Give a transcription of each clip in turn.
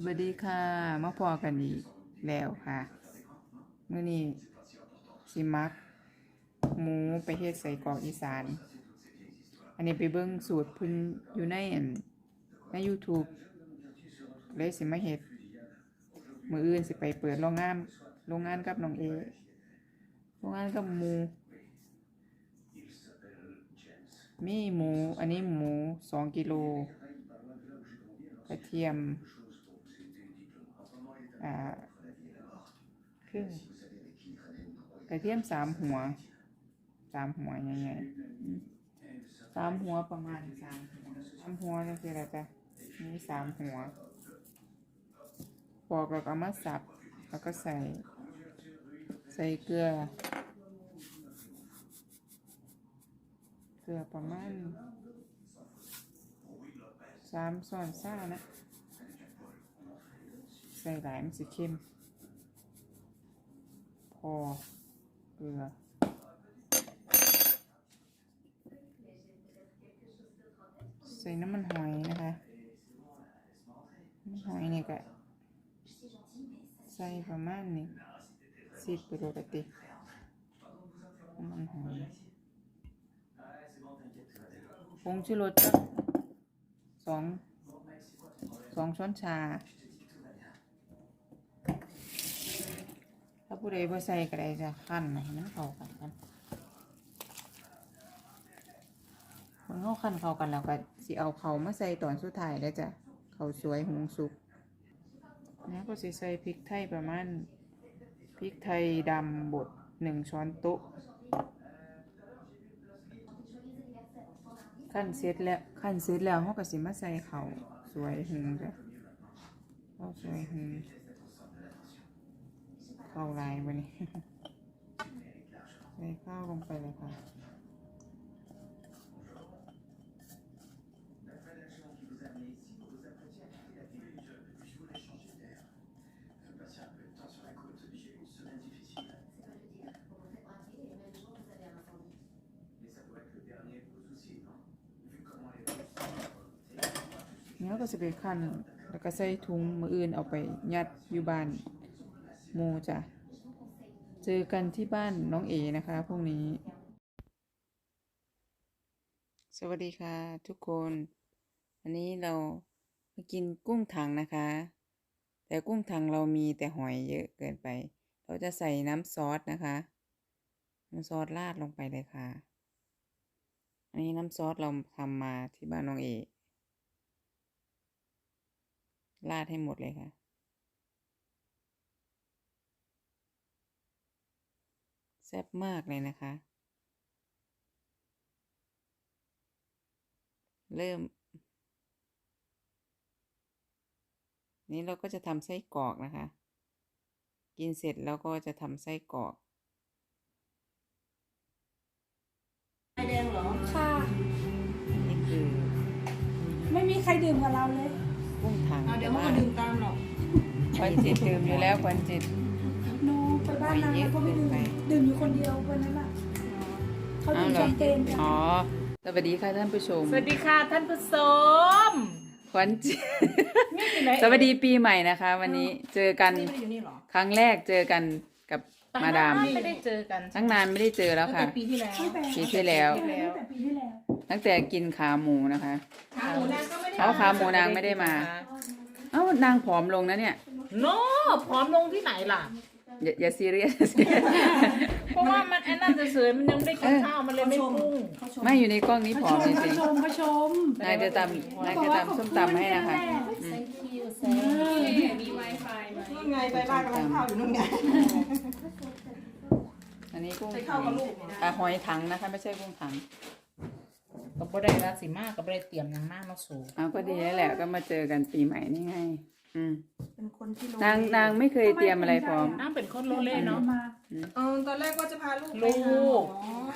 สวัสดีค่ะ มาพอกันอีกแล้วค่ะมื้อนี้สิมัก หมูไปเฮ็ดใส่กรอกอีสาน อันนี้ไปเบิ่งสูตรพิ่นอยู่ในใน YouTube เลยสิมาเฮ็ด มืออื่นสิไปเปิดโรงงานโรงงานกับน้องเอโรงงานกับหมู มีหมู อันนี้หมูสองกิโลกระเทียม ครึ่งกระเทียมสามหัวสามหัวยังไงสามหัวประมาณสามหัวสามหัวนี่คืออะไรจ๊ะนี่สามหัวปอกแล้วก็เอามาสับ แล้วก็ใส่ ใส่เกลือ เกลือประมาณสามช้อนซ่านะ ใส่หลายมันสิเข้ม พอเกลือใส่น้ำมันหอยนะคะน้ำมันหอยนี่ก็ใส่ประมาณนี้สิบปกติน้ำมันหอยผงชูรสสองสองช้อนชา ถ้า ผู้ใดบ่ใส่ก็ได้จะขั้นให้มันเข้ากันกันมันเข้าขั้นเข้ากันแล้วก็สิเอาเขามาใส่ตอนสุดท้ายแล้จ้ะเขาสวยหุงสุกแล้วก็สิใส่พริกไทยประมาณพริกไทยดำบดหนึ่งช้อนโต๊ะขั้นเสร็จแล้วขั้นเสร็จแล้วเขาก็สิมาใส่เขาสวยหุงจ้ะเขาสวยหุง เข้าลายวันนี้ใส่ข้าวลงไปเลยค่ะเนี้ยก็จะไปขั้นแล้วก็ใส่ถุงมืออื่นเอาไปยัดอยู่บ้าน หมูจ้ะ เจอกันที่บ้านน้องเอนะคะพรุ่งนี้ สวัสดีค่ะทุกคนวันนี้เรามากินกุ้งถังนะคะ แต่กุ้งถังเรามีแต่หอยเยอะเกินไป เราจะใส่น้ำซอสนะคะ น้ำซอสราดลงไปเลยค่ะ อันนี้น้ำซอสเราทำมาที่บ้านน้องเอราดให้หมดเลยค่ะ แซ่บมากเลยนะคะ เริ่ม นี้เราก็จะทำไส้กรอกนะคะ กินเสร็จแล้วก็จะทำไส้กรอกแดงเหรอ ค่ะ นี่คือไม่มีใครดื่มกับเราเลย กุ้งถังเอาเดี๋ยวมันก็ดื่มตามหรอก ควันจิตดื่มอยู่แล้วควันจิตโน ไปบ้านนางแล้วก็ไม่ดื่มไปดื่มอยู่คนเดียววันนั้นอะเขาดื่มอ้าวแชเหรอมเปญกันอ๋อสวัสดีค่ะท่านผู้ชม สวัสดีค่ะท่านผู้ชมควันจิตนี่อยู่ไหนสวัสดีปีใหม่นะคะ วันนี้เจอกันนี่ไม่ได้อยู่นี่เหรอครั้งแรกเจอกันกับมาดามไม่ได้เจอกันตั้งนานไม่ได้เจอแล้วตั้งค่ะแต่ปีที่แล้วตั้งแต่ปีที่แล้วตั้งแต่ปีที่แล้วตั้งแต่กินขาหมูนะคะขาหมูนางก็ไม่ได้เอาขาหมูนางไม่ได้มา เอ้านางผอมลงนะเนี่ยโน่ผอมลงที่ไหนล่ะ อย่าอย่าซีเรียส เพราะว่ามันไอ้นั่นเฉยๆมันยังไม่ได้กินข้าวมันเลยไม่พุ่งไม่อยู่ในกล้องนี้ผอมจเขาริงชมเขาชมๆนายจะตำนายจะตำส้มตำให้นะคะอืมนู่นไงไปบ้านกำลังข้าวอยู่นู่นไงอันนี้กุ้งไปเข้ากับลูกอะหอยถังนะคะ ไม่ใช่กุ้งถังก็บ่ได้รักสิมากก็บ่ได้เตรียมอย่างมากมาสู่เอาก็ดีแล้วแหละก็มาเจอกันปีใหม่นี่ไง อืม เป็นคนที่นางนางไม่เคยเตรียมอะไรพร้อมน้ำเป็นคนโลเล่เนาะ มาเออตอนแรกว่าจะพาลูกไปลู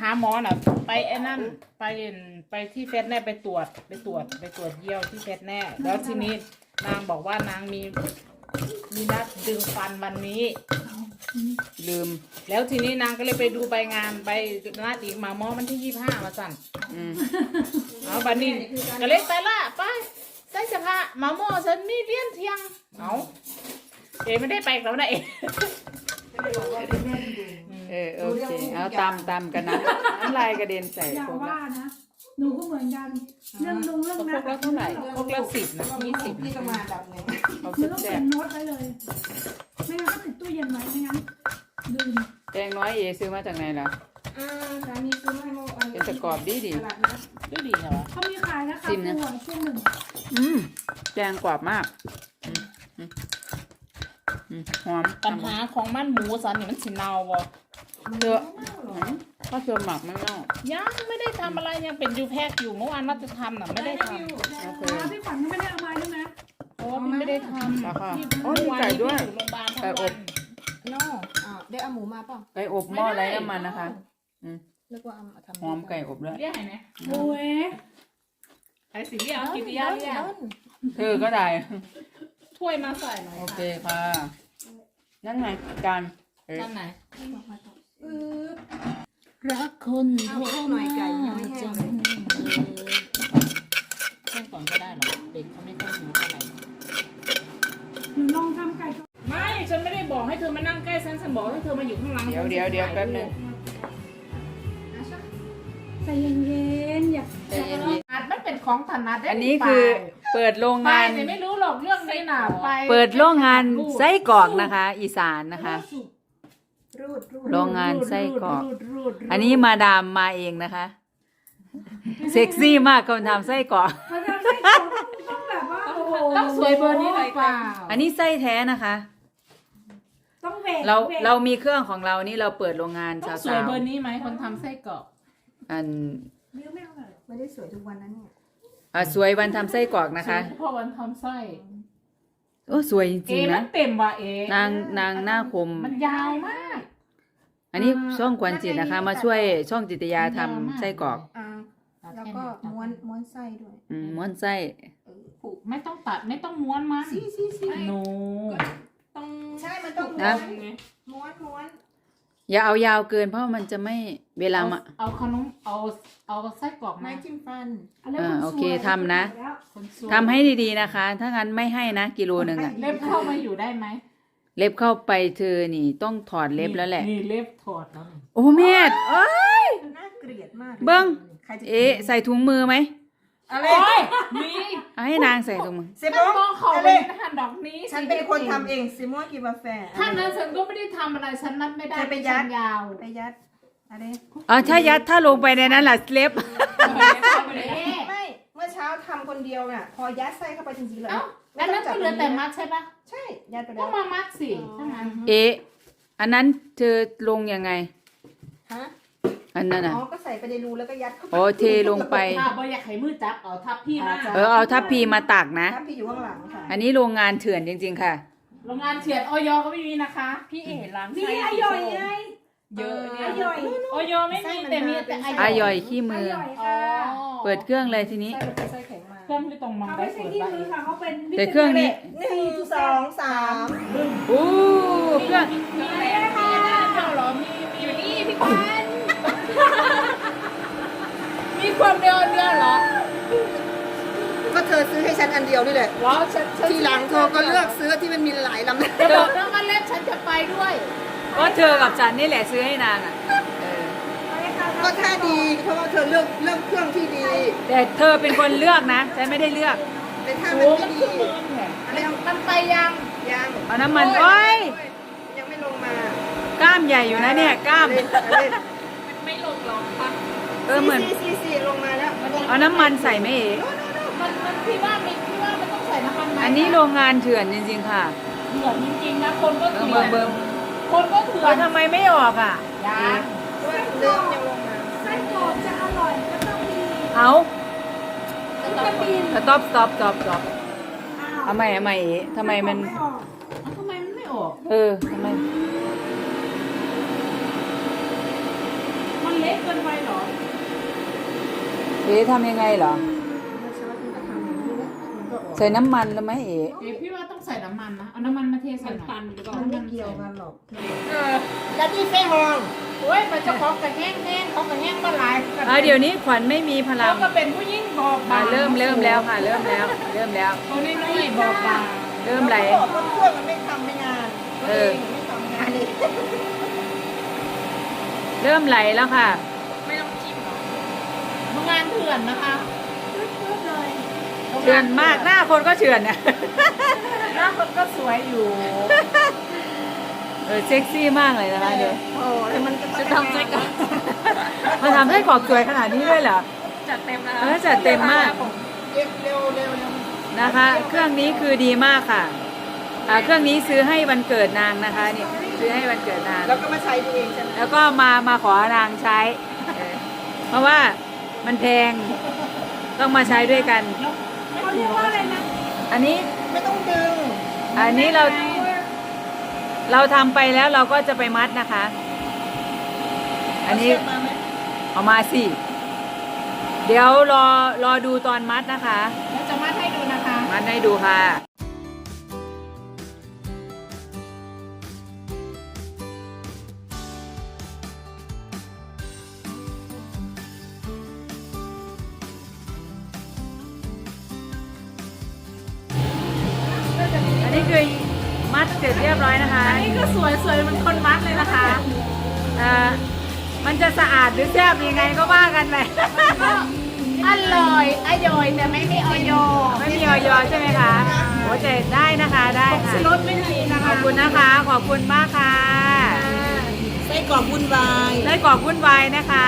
หาหมอกหาหมอน่ะ ไปไอ้นั่นไปเอ็นไปที่เฟสแน่ไปตรวจไปตรวจไปตรวจเยี่ยวที่เฟสแน่ แล้วทีนี้นางบอกว่านางมีมีนัดดึงฟันวันนี้ ลืม แล้วทีนี้นางก็เลยไปดูใบงานใบนัดอีกมาหมอมันที่ยี่ห้ามาสั่นอืมเอาบันนี้ก็เลยไปละไป แซได้เฉพาะมาโม่ฉันมีเลี้ยนเที่ยงเอาเอไม่ได้ไปกับนะเอเออโอเคเอาตำตำกันนะน้ำลายกระเด็นใส่อย่าพวกว่านะ หนูก็เหมือนกัน เรื่องลุงเรื่องพนั้วนกละเท่าไหร่พวกละสิบนะยี่สิบที่จะมาดับหนึ่งเขาหนูต้องแซ่เขียบนโน้ตไว้เลย ไม่งั้นก็ติดตู้เย็นไว้ไม่งั้นลืมๆแตงน้อยเอซื้อมาจากไหนล่ะ อ่าสามีซื้อมาให้โมอันเป็นตะกรอบดีดี ตลาดนัดด้วยดีเหรอเขามีขายนะคะชิมนะตัวช่วงหนึ่งอืมแตงกรอบมาก อืมอืมอืมหอมปัญหาของมันหมูสันนี่มันสิเนาบ่เธออืมก็เธอหมักไม่เน่ายังไม่ได้ทำอะไรยังเป็นยูแพ็กอยู่เมื่อวานว่าจะทำน่ะไม่ได้ทำโอเค อ่าพี่ขวัญก็ไม่ได้เอามาใช่ไหมเพราะว่าพี่ไม่ได้ทำแล้วก็พี่โอ้ยมีไก่ด้วย เมื่อวานนี้ไก่พี่อยู่โรงพยาบาลทั้งอบวันโน่อ่าได้เอาหมูมาเปล่าไก่อบหม้อไร้น้ำมันนะคะ นึกว่าเอามาทำหอมไก่อบด้วยเรียกไงนะโอ้ยไอ้สิเรียกกิติยาเรียกเธอก็ได้ ถ้วยมาใส่หน่อยโอค่ะเคค่ะ นั่นไงจานเอ๊ะจานไหนอือรักคนเอาพวกหน่อยไก่ยังไม่แห้งเลยแห้งก่อนก็ได้หรอเด็กเขาไม่ค่อยหิวเท่าไหร่หนูลองทำไก่ก็ไม่ ฉันไม่ได้บอกให้เธอมานั่งใกล้ฉันฉันบอกให้เธอมาอยู่ข้างหลัง เดี๋ยวเดี๋ยวเดี๋ยวแป๊บนึง ใจเย็นๆอย่าใจเย็น อาจมันเป็นของถนัดได้ๆอันนี้คือเปิดโรงไปงาน เนี่ยไม่รู้หรอกเรื่องนี้น่ะไปเปิดโรงงานไส้กรอกนะคะ อีสานนะคะ รูดรูดโรงงานไส้กรอก รูดรูดรูดอันนี้มาดามมาเองนะคะ เซ็กซี่มากคนทำไส้กรอก มันทำให้เขาต้องแบบว่าโอ้โหต้องสวยเบอร์นี้หรือเปล่าอันนี้ไส้แท้นะคะ ต้องเวกเราวกเรามีเครื่องของเรานี่เราเปิดโรงงานต้อสางสวยวเบอร์นี้ไหมคนทำไส้กรอกๆ อันเลี้ยวไม่เอาเลยไม่ได้สวยทุกวันนั้นเนี่ยอะสวยวันทำไส้กรอกนะคะเพราะวันทำไส้โอ้สวยจเอริงๆมันะ นเต็มว่ะเอนางนางหน้าคม มันยาวมาก อันนี้ช่องควันจิตนะคะ มาช่วยช่องจิตยาทำไส้กรอกอ่าแล้วก็ม้วนม้วนไส้ด้วยอืมม้วนไส้เออผูกไม่ต้องตัดไม่ต้องม้วนมันซี่ซี่ซี่โน ต้องใช่มันต้องนะม้วนม้วน อย่าเอายาวเกินเพราะมันจะไม่เวลามาเอาขนมเอาเอาไส้กรอกไม้มาจิ้มฟันนนั้นอ่าคนโอเคสวยทำนะแล้วคนสวยทำให้ดีๆนะคะ ถ้างั้นไม่ให้นะกิโลหนึ่งอะเล็บเข้ามาอยู่ได้ไหมเล็บเข้าไปเธอนี่ต้องถอดเล็บแล้วแหละ นี่เล็บถอดแล้วนี่โอ้เมียดเอ้ย น่าเกลียดมากเบิ้งใครจะเอ๊ะใส่ถุงมือไหม อะไรโอ้ยมีเอาให้นางใส่ถุงมือ เซโมฉันมองเขาอะเลไรยหันดอกนี้ฉันเป็นคนทำเองซิโมกินกาแฟถ้านั้นฉันก็ไม่ได้ทำอะไรฉันนัดไม่ได้จะไปยัดฉันยาวไปยัดอะไรอ๋อถ้ายัดถ้าลงไปในนั้นล่ะเล็บ ไม่เมื่อเช้าทำคนเดียวน่ะ พอยัดไส้เข้าไปจริงๆเลยเอ้าอันนั้นก็เหลือแต่มัดใช่ปะใช่ยัดไปแล้ก็วมามัดสิถ้างั้นเอ๊ะอันนั้นเธอลงยังไง ฮะ อันนั้นอ๋อะอก็ใส่ไปในรูแล้วก็ยัดเข้าไปโอ้เทลงไป ถ้าบ่อยากให้มือจับเอาทับพี่มาเออเอาทัพพีมาตักนะทับพี่อยู่ข้างหลังค่ะอันนี้โรงงานเถื่อนจริง ๆ ค่ะ โรงงานเฉียดออยก็ไม่มีนะคะพี่เอ๋ล้างมีไส้อร่อยไงเยอะอเนี่ยร่อยออยไม่มีแต่มีแต่อร่อยขี้อมือ ร่อยอ๋อค่ะเปิดเครื่องเลยทีนี้ไส้มันเป็นไส้แข็งมาเครื่องที่ตรงมังเขาได้ไม่ใช่เปิดที่ไว้มือค่ะเขาเป็นวิตามินแต่เครื่องนี้หนึ่งสองสามอู้เครื่อง มีอะไรมีเจ้าเหรอมีมีอยู่นี่พี่ควั ความเดียวเดียวเหรอก็เธอซื้อให้ฉันอันเดียวนี่แหละเหรอฉันฉันทีหลังเธอก็เลือกซื้อที่มันมีหลายลำจะบอกนะว่าเล่นฉันจะไปด้วยก็เธอกับฉันนี่แหละซื้อให้นางอะเออก็ถ้าดีเพราะว่าเธอเลือกเลือกเครื่องที่ดีแต่เธอเป็นคนเลือกนะฉันไม่ได้เลือกแต่ถ้าโอ้มันมัไม่นดีขึ้นมือเนี่ยอะไรเอามันไปยังยังเอาน้ำมันโอ้ยยังไม่ลงมากล้ามใหญ่อยู่นะเนี่ยกล้ามเล่นเล่นไม่ลงหรอกค่ะ เออเหมือนซีซีซีลงมาแล้วมันยังเอาน้ำมันใส่ไหมเอ๋มันมันพี่ว่ามีพี่ว่ามันต้องใส่น้ำมันไหมอันนี้โรงงานเถื่อนจริงๆค่ะเถื่อนจริงๆนะคนก็เออเถื่เบิ่องนเบิ่งคนก็เถื่อเอนอทำไมไม่ออกอะยังเดิมยังลงมาไส้กรอกจะอร่อยก็ต้องมีเอาวิตามินสต็อปสต็อปสต็อปสต็อปอ้าวเอาใหม่เอาใหม่เอ๋ทำไมมันไออกเอ้าทำไมมันไม่ออก เออทำไม มันเล็กเกินไปเหรอ เอ๋ทำยังไงเหรอเมื่อเช้าที่ก็ทำอย่างนี้แหละมันก็ออกใส่น้ำมันแล้วไหมเอ๋เดี๋ยวพี่ว่าต้องใส่น้ำมันนะ เอาน้ำมันมาเทใส่หน่อยมันไม่เกี่ยวกันหรอกเออแล้วที่เฟ่ฮองโอ้ยมันจะของกระแห้งแห้งของกระแห้งก็หลายอะเดี๋ยวนี้ขวัญไม่มีพลัเขางก็เป็นผู้หญิงบอกบาอ่างเริ่มเริ่มแล้วค่ะ เริ่มแล้ว เริ่มแล้วตัวน้อยๆบอกบางเริ่มไหลแล้วก็บอกว่าช่วยมันไม่ทำไม่งานเออตัวงไม่ทำงานเลยเริ่มไหลแล้วค่ะ ไม่ต้องจิ้มหรอก โรงงานเถื่อนนะคะปึ๊บเลยเฉือนมากหน้าคนก็เฉือนเนี่ยหน้าคนก็สวยอยู่ เออเซ็กซี่มากเลยนะคะเดี๋ยวโอ้ยมันจะทำไส้กรอกมาทำให้กรอบสวยขนาดนี้ด้วยเหรอ จัดเต็มนะเออจัดเต็มมากเร็วเร็วเร็วเร็วนะคะ เครื่องนี้คือดีมากค่ะอ่าเครื่องนี้ซื้อให้วันเกิดนางนะคะนี่ซื้อให้วันเกิดนาง แล้วก็มาใช้ตัวเองใช่ไหมแล้วก็มามาขอนางใช้เออเพราะว่า มันแพง ต้องมาใช้ด้วยกัน เขาเรียกว่าอะไรนะ อันนี้ไม่ต้องดึงอันนี้เราเราทำไปแล้วเราก็จะไปมัดนะคะ อันนี้เาเชืกมาไหมเอามาสิ เดี๋ยวรอรอดูตอนมัดนะคะแล้วจะมาให้ดูนะคะ มัดให้ดูค่ะ อันนี้คือมัดเสร็จเรียบร้อยนะคะ อันนี้ก็สวยสวยมันคนมัดเลยนะคะเอ่อมันจะสะอาดหรือแซ่บยังไงก็ว่ากันไป อร่อยอร่อยแต่ไม่มีออยอไม่มีออยใช่ไหมคะโอ้แต่ได้นะคะได้ค่ะรสไม่มีนะขคะอบคุณนะคะ ขอบคุณมากค่ะไส้กรอกวุ่นวายได้กรอบวุ่นวายนะคะ